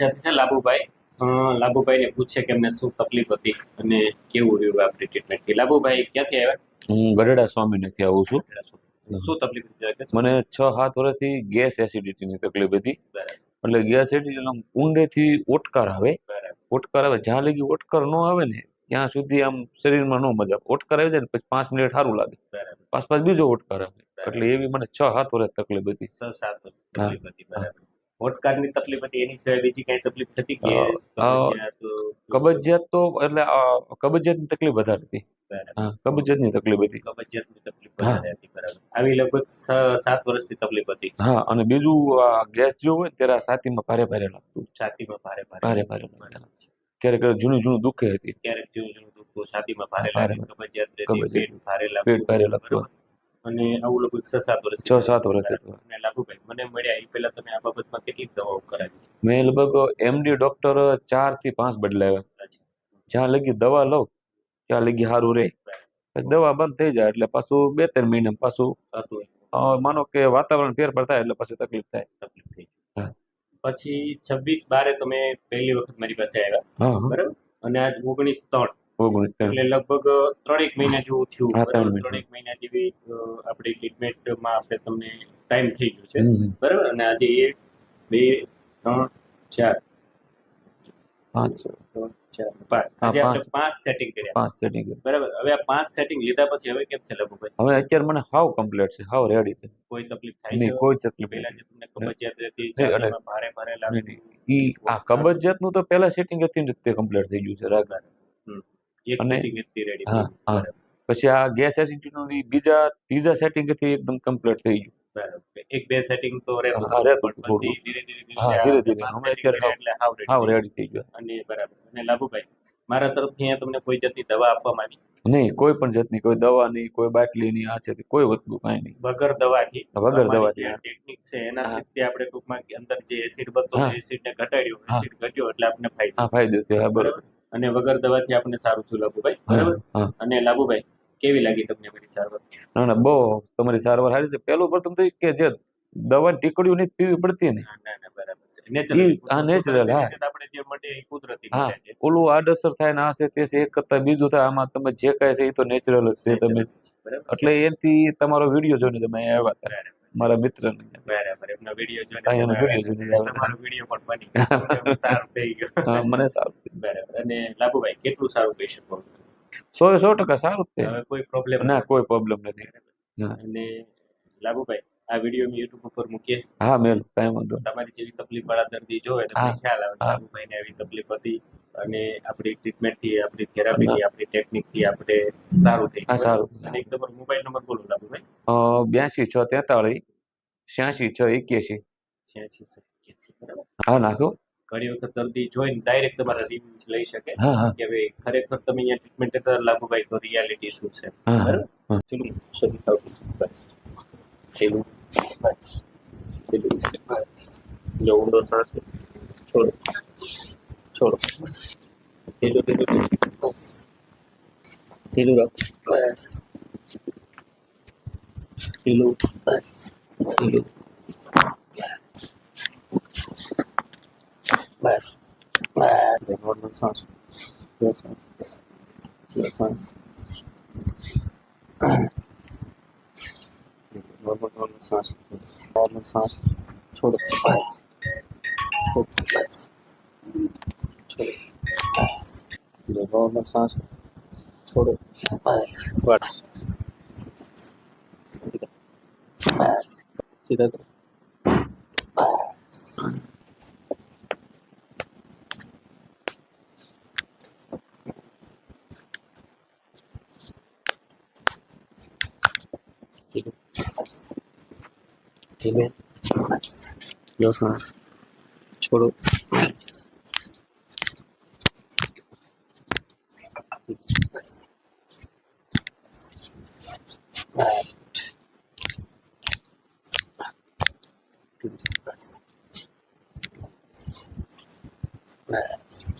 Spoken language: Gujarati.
સાથે છે લાભુભાઈ લાભુભાઈને પૂછે કે એમને શું તકલીફ હતી અને કેવું રહ્યું આપણી ટ્રીટમેન્ટથી લાભુભાઈ ક્યાંથી આવ્યા? હું ગઢડા સ્વામીનેથી આવું છું. શું તકલીફ હતી મને છ સાત વર્ષથી ગેસ એસિડિટીની તકલીફ હતી. એટલે ગેસ એસિડિટી ઊંડેથી ઓટકાર આવે. ઓટકાર આવે. જ્યાં લગી ઓટકાર ન આવે ને ત્યાં સુધી આમ શરીરમાં ન મજા ઓટકાર આવી જાય ને પછી પાંચ મિનિટ સારું લાગે. પાસ પાછ બીજો ઓટકાર આવે. એટલે એવી મને છ સાત વર્ષ તકલીફ હતી. છ સાત વર્ષ તકલીફ હતી. બરાબર. ઓટકારની તકલીફ હતી એની સિવાય બીજી કઈ તકલીફ થતી કે કબજિયાત, તો એટલે કબજિયાતની તકલીફ વધારે હતી. કબજિયાતની તકલીફ હતી. કબજિયાતની તકલીફ વધારે હતી બરાબર. આવી લગભગ સાત વર્ષની તકલીફ હતી. હા અને બીજું ગેસ જો હોય ત્યારે છાતીમાં ભારે ભારે લાગતું. છાતીમાં ભારે ભારે ભારે ભારે. ક્યારેક જૂનું જૂનું દુખે હતી. ક્યારેક જૂનું જૂનું દુખતું છાતીમાં ભારે ભારે લાગે કબજિયાત રહેતી પેટ ભારે લાગતું પેટ ભારે લાગતું. અને આવું લગભગ છ સાત વર્ષ છ સાત વર્ષ. અને લાભુભાઈ મને મળ્યા એ પહેલા તમે આ બાબતમાં કેટલીક દવાઓ કરાવી મેં લગભગ એમડી ડોક્ટર ચારથી પાંચ બદલાવ્યા. જ્યાં લગી દવા લઉં ત્યાં લગી સારું રહે દવા બંધ થઈ જાય એટલે પાછું બે ત્રણ મહિના પાછું માનો કે વાતાવરણ ફેરફાર થાય એટલે પછી તકલીફ થાય. તકલીફ થઈ પછી છવ્વીસ બારે તમે પહેલી વખત મારી પાસે આવ્યા. બરાબર? અને આજ ઓગણીસ ત્રણ. એટલે લગભગ ત્રણેક મહિના જેવું થયું. ત્રણેક મહિના જેવી આપણી ટ્રીટમેન્ટમાં આપણે તમને ટાઈમ થઈ ગયો છે. બરાબર? અને આજે એક બે ત્રણ ચાર. પાંચ. ચાર પાંચ. હા, આજે આપણે પાંચ. સેટિંગ કર્યા. પાંચ સેટિંગ બરાબર? હવે આ પાંચ સેટિંગ લીધા પછી હવે કેમ છે લઘુભાઈ હવે અત્યારે મને હાવ કમ્પ્લીટ છે હાવ રેડી છે. કોઈ તકલીફ થાય છે? કોઈ તકલીફ પહેલા જે તમને કબજિયાત રહેતી ભારે ભારે નહીં, ઈ આ કબજિયાતનું તો પહેલા સેટિંગ હતી ને તે કમ્પ્લીટ થઈ ગયું છે રાગ. અને- હા, હા. પછી આ ગેસ એસિડિટી બીજા ત્રીજા સેટિંગથી એકદમ કમ્પ્લીટ થઈ ગયું. એક બે સેટિંગ તો રહેતું પછી ધીરે ધીરે ધીરે હા, ધીરે ધીરે. હમણાં અત્યારે એટલે હાવ રેડી થઈ ગયો. અને બરાબર. અને લાભુભાઈ મારા તરફથી અહીંયા તમને કોઈ જાતની દવા આપવામાં આવી? નહીં કોઈ પણ જાતની કોઈ દવા નહીં કોઈ બાટલી નહીં આ છે કોઈ વસ્તુ કાંઈ નહીં. વગર દવાથી? વગર દવા દવાથી. ટેકનિક છે એનાથી આપણે ટૂંકમાં અંદર જે એસિડ બનતો હા. એસિડ ને ઘટાડ્યો. એસિડ ઘટ્યો એટલે આપણને ફાયદો હા ફાયદો થયો હા બરોબર. અને વગર દવાથી આપણને સારું થયું લાભુભાઈ? બરાબર? અને લાભુભાઈ કેવી લાગી તમને મારી સારવાર? ના ના બહુ તમારી સારવાર સારી છે. પહેલું પ્રથમ તો કે જે દવા ટીકડીઓ નહીં પીવી પડતી ને. ના ના ના બરાબર છે. નેચરલ હા, આપણે જે મળે એ કુદરતી હા. ઓલું આડઅસર થાય ને આ છે તે છે એક કરતા બીજું થાય આમાં તમે જે કાંઈ છે એ તો નેચરલ જ છે તમે. એટલે એથી તમારો વીડિયો જોઈને તમે આવ્યા હતા. મારા મિત્રને. બરાબર એમનો વીડિયો જોઈને વીડિયો. તમારો પણ બની સારું થઈ ગયો. મને સારું બરાબર. અને લાભુભાઈ કેટલું સારું કહી શકો સો સો ટકા સારું છે. હવે કોઈ પ્રોબ્લેમ ના કોઈ પ્રોબ્લેમ નથી. અને લાભુભાઈ આ વીડિયો મેં યુટ્યુબ ઉપર મૂકીએ. હા મેલ કાંઈ વાંધો તમારી જેવી તકલીફ વાળા દર્દી જોવે તો. ખ્યાલ આવે. લાભુભાઈને આવી તકલીફ હતી અને આપણી ટ્રીટમેન્ટથી આપણી થેરાપી થી આપણી ટેકનિકથી આપણે સારું થઈ હા સારું. અને એક તમારો મોબાઈલ નંબર બોલો લાભુભાઈ. બ્યાસી છ તેતાળીસ છ્યાસી છ એક્યાસી છ્યાસી સત્યાસી બરાબર. હા નાખો. ઘણી વખત દર્દી જોઈને ડાયરેક્ટ તમારા રિવ્યુઝ લઈ શકે. કે ભાઈ ખરેખર તમે અહીંયા ટ્રીટમેન્ટ કરતા લાભુભાઈ તો રિયાલિટી શું છે? હા બરાબર. ચલો શરૂ થાવ બસ. બસ. બસ જો ઊંડો શ્વાસ છોડો. છોડો. ઢીલું ઢીલું ઢીલું. બસ. ઢીલું રાખો. બસ. ઢીલું. બસ. ઢીલું. but uh, they wrote no songs. Your songs. Your songs. normal normal songs. Normal songs. छोड़ बस छोड़ बस छोड़ बस normal songs. छोड़ बस Pass. बस सीधा Pass. ધીમે બસ લો શ્વાસ છોડો બસ બસ બસ બસ